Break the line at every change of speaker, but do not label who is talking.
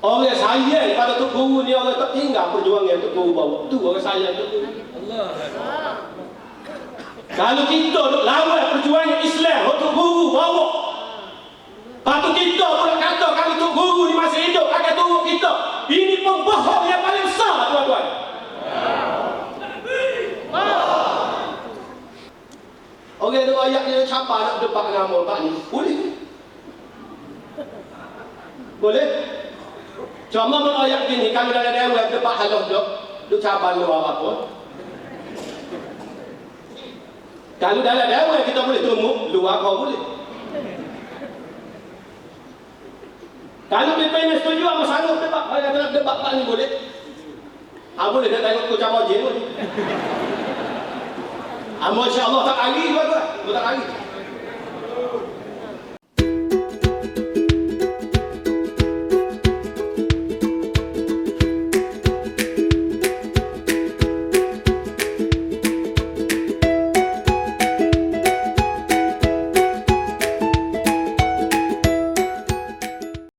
sayang pada Tok Guru ni orang tak tinggal perjuangan Tok Guru bawa. Tu orang Tok Guru. Kalau kita duk lawan perjuangan Islam, Tok Guru bawa. Patut kita pula kata kalau Tok Guru ni masih hidup akan turun kita. Ini pembohong yang paling besar tuan-tuan. Orang tu ayat dia capa nak debat dengan Pak ni. Boleh? Boleh? Cuma ayat gini kalau dalam dewan debat halau dok, duk cabar luar apa? Kalau dalam dewan kita boleh tunggu, luar kau boleh. Kalau PPN setuju apa sanggup debat, ayat nak debat Pak ni boleh. Ah boleh dah tengok kau cabar je boleh. Ah masya-Allah tak lagi tuan-tuan, tak lagi.